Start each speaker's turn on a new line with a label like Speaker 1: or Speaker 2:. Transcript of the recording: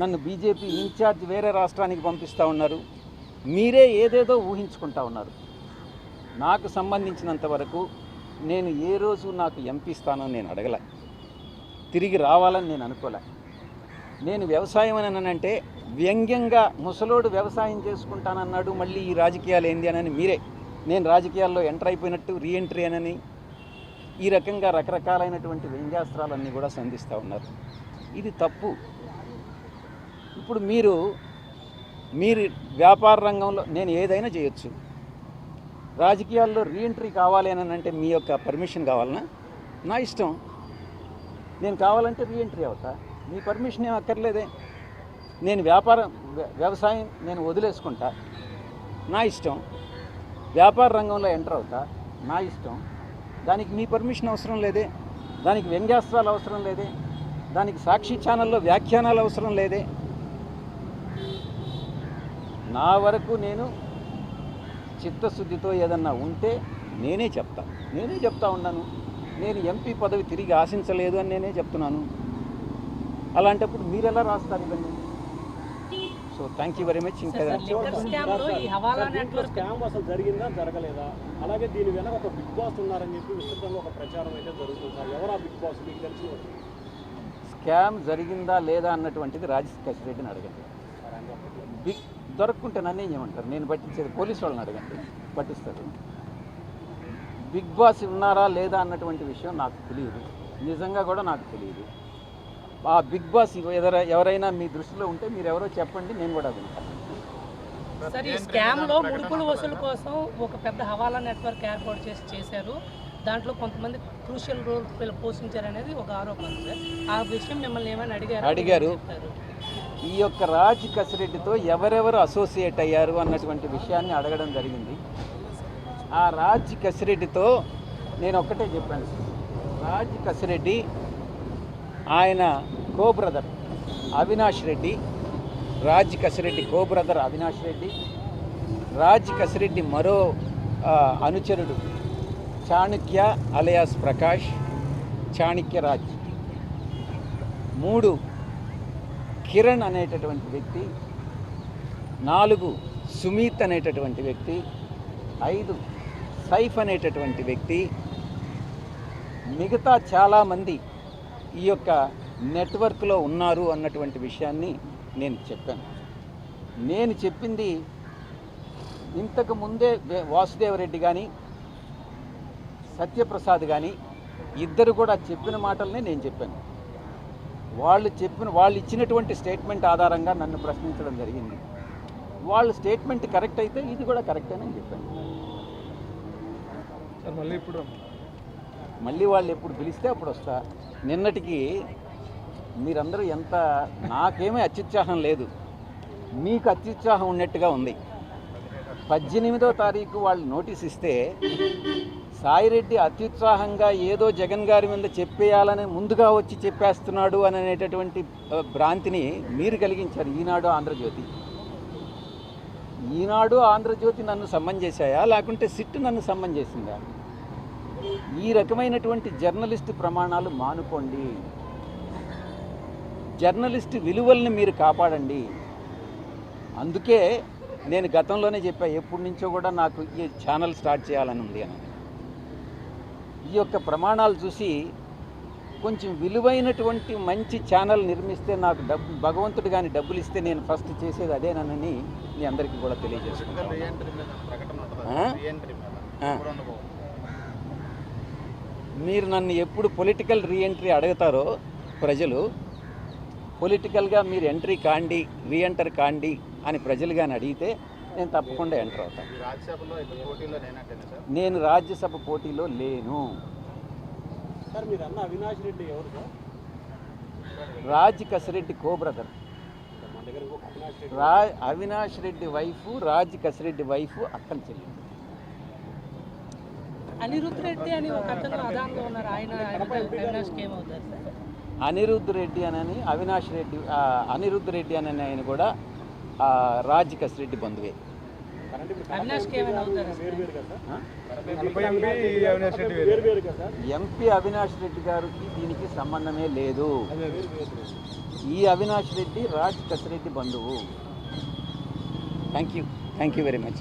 Speaker 1: నన్ను BJP incharge వేరే రాష్ట్రానికి పంపిస్తూ ఉన్నారు. మీరే ఏదేదో ఊహించుకుంటా ఉన్నారు. నాకు సంబంధించినంత వరకు నేను ఏ రోజు నాకు ఎంపీ స్థానం నేను అడగలే. తిరిగి రావాలని నేను అనుకోలే. నేను వ్యవసాయం అని అంటే వ్యంగ్యంగా ముసలోడు వ్యవసాయం చేసుకుంటానన్నాడు మళ్ళీ ఈ రాజకీయాలు ఏంది అని మీరే. నేను రాజకీయాల్లో ఎంటర్ అయిపోయినట్టు రీఎంట్రీ అనని ఈ రకంగా రకరకాలైనటువంటి వ్యంగ్యాస్త్రాలన్నీ కూడా సంధిస్తూ ఉన్నారు. ఇది తప్పు. ఇప్పుడు మీరు మీరు వ్యాపార రంగంలో నేను ఏదైనా చేయొచ్చు. రాజకీయాల్లో రీఎంట్రీ కావాలి అని అంటే మీ యొక్క పర్మిషన్ కావాలనా? నా ఇష్టం. నేను కావాలంటే రీఎంట్రీ అవుతా. మీ పర్మిషన్ ఏం అక్కర్లేదే. నేను వ్యాపారం వ్యవసాయం నేను వదిలేసుకుంటా. నా ఇష్టం. వ్యాపార రంగంలో ఎంటర్ అవుతా. నా ఇష్టం. దానికి మీ పర్మిషన్ అవసరం లేదే. దానికి వ్యంగ్యాస్త్రాలు అవసరం లేదే. దానికి సాక్షి ఛానల్లో వ్యాఖ్యానాలు అవసరం లేదే. నా వరకు నేను చిత్తశుద్ధితో ఏదన్నా ఉంటే నేనే చెప్తా. నేనే చెప్తా ఉన్నాను. నేను ఎంపీ పదవి తిరిగి ఆశించలేదు అని నేనే చెప్తున్నాను. అలాంటప్పుడు మీరు ఎలా రాస్తారు ఇవన్నీ? So thank you very much ఇంకా
Speaker 2: స్కామ్ అసలు జరిగిందా జరగలేదా? అలాగే దీని వెనక ఒక బిగ్ బాస్ ఉన్నారని చెప్పి విస్తృతంగా ఒక ప్రచారం అయితే జరుగుతుంది సార్. ఎవరు ఆ బిగ్ బాస్? మీకు తెలిసి.
Speaker 1: స్కామ్ జరిగిందా లేదా అన్నటువంటిది రాజశేఖర్ రెడ్డిని అడగండి. బిగ్ దొరక్కుంటే నన్ను ఏం చేయమంటారు? నేను పట్టించేది పోలీసు వాళ్ళని అడగండి. పట్టిస్తారు. బిగ్ బాస్ ఉన్నారా లేదా అన్నటువంటి విషయం నాకు తెలియదు. నిజంగా కూడా నాకు తెలియదు. ఆ బిగ్ బాస్ ఎవర ఎవరైనా మీ దృష్టిలో ఉంటే మీరు ఎవరో చెప్పండి నేను కూడా వింటాను
Speaker 3: సార్ ఈ స్కామ్లో ముడుపుల వసూలు కోసం ఒక పెద్ద హవాలా నెట్వర్క్ ఏర్పాటు చేసి చేశారు. దాంట్లో కొంతమంది క్రూషియల్ రోల్ వీళ్ళు పోషించారనేది ఒక ఆరోపణ సార్. ఆ విషయం మిమ్మల్ని ఏమైనా అడిగారు?
Speaker 1: అడిగారు. ఈ యొక్క రాజ్ కసిరెడ్డితో ఎవరెవరు అసోసియేట్ అయ్యారు అన్నటువంటి విషయాన్ని అడగడం జరిగింది. ఆ రాజ్ కసిరెడ్డితో నేను ఒక్కటే చెప్పాను. రాజ్ కసిరెడ్డి ఆయన co brother Avinash Reddy Raj Kasireddy co brother Avinash Reddy Raj Kasireddy మరో అనుచరుడు చాణక్య అలయాస్ ప్రకాష్ చాణక్య రాజ్. మూడు కిరణ్ అనేటటువంటి వ్యక్తి నాలుగు సుమీత్ అనేటటువంటి వ్యక్తి ఐదు సైఫ్ అనేటటువంటి వ్యక్తి మిగతా చాలామంది ఈ యొక్క నెట్వర్క్లో ఉన్నారు అన్నటువంటి విషయాన్ని నేను చెప్పాను. నేను చెప్పింది ఇంతకు ముందే వాసుదేవరెడ్డి కానీ సత్యప్రసాద్ కానీ ఇద్దరు కూడా చెప్పిన మాటలనే నేను చెప్పాను. వాళ్ళు చెప్పిన వాళ్ళు ఇచ్చినటువంటి స్టేట్మెంట్ ఆధారంగా నన్ను ప్రశ్నించడం జరిగింది. వాళ్ళ స్టేట్మెంట్ కరెక్ట్ అయితే ఇది కూడా కరెక్ట్ అని చెప్పాను.
Speaker 4: సార్ మళ్ళీ ఇప్పుడు?
Speaker 1: మళ్ళీ వాళ్ళు ఎప్పుడు పిలిస్తే అప్పుడు వస్తా. నిన్నటికి మీరందరూ ఎంత నాకేమీ అత్యుత్సాహం లేదు. మీకు అత్యుత్సాహం ఉన్నట్టుగా ఉంది. పద్దెనిమిదో తారీఖు వాళ్ళు నోటీస్ ఇస్తే సాయిరెడ్డి అత్యుత్సాహంగా ఏదో జగన్ గారి మీద చెప్పేయాలని ముందుగా వచ్చి చెప్పేస్తున్నాడు అని అనేటటువంటి భ్రాంతిని మీరు కలిగించారు ఈనాడు ఆంధ్రజ్యోతి. ఈనాడు ఆంధ్రజ్యోతి నన్ను సమ్మన్ చేశాయా? లేకుంటే సిట్ నన్ను సమ్మన్ చేసిందా? ఈ రకమైనటువంటి జర్నలిస్ట్ ప్రమాణాలు మానుకోండి. జర్నలిస్ట్ విలువల్ని మీరు కాపాడండి. అందుకే నేను గతంలోనే చెప్పా ఎప్పటి నుంచో కూడా నాకు ఈ ఛానల్ స్టార్ట్ చేయాలని ఉంది అని. ఈ యొక్క ప్రమాణాలు చూసి కొంచెం విలువైనటువంటి మంచి ఛానల్ నిర్మిస్తే నాకు డబ్బు భగవంతుడు కానీ డబ్బులు ఇస్తే నేను ఫస్ట్ చేసేది అదేనని మీ అందరికీ కూడా తెలియజేసుకుంటాను? ఆ. మీరు నన్ను ఎప్పుడు పొలిటికల్ రీఎంట్రీ అడుగుతారో ప్రజలు పొలిటికల్గా మీరు ఎంట్రీ కాండి రీఎంటర్ కాండి అని ప్రజలు కానీ అడిగితే నేను తప్పకుండా ఎంటర్ అవుతాను నేను రాజ్యసభ పోటీలో లేను.
Speaker 2: సార్ మీరు అన్న అవినాష్ రెడ్డి ఎవరు sir?
Speaker 1: Raj Kasireddy co brother. రా అవినాష్ రెడ్డి వైఫ్ రాజ్ కసిరెడ్డి వైఫ్ అక్కని చెల్లి
Speaker 3: అనిరుద్ రెడ్డి అని ఒక అతను అదాంలో ఉన్నారు. ఆయన అవినాష్కి ఏమవుతారు సార్?
Speaker 1: అనిరుద్ధ్ రెడ్డి అనని అవినాష్ రెడ్డి ఆ, అనిరుద్ధ్ రెడ్డి అని ఆయన కూడా ఆ, రాజ్ కసిరెడ్డి బంధువే. ఎంపీ అవినాష్ రెడ్డి గారికి దీనికి సంబంధమే లేదు. ఈ అవినాష్ రెడ్డి రాజ్ కసిరెడ్డి బంధువు. Thank you thank you very much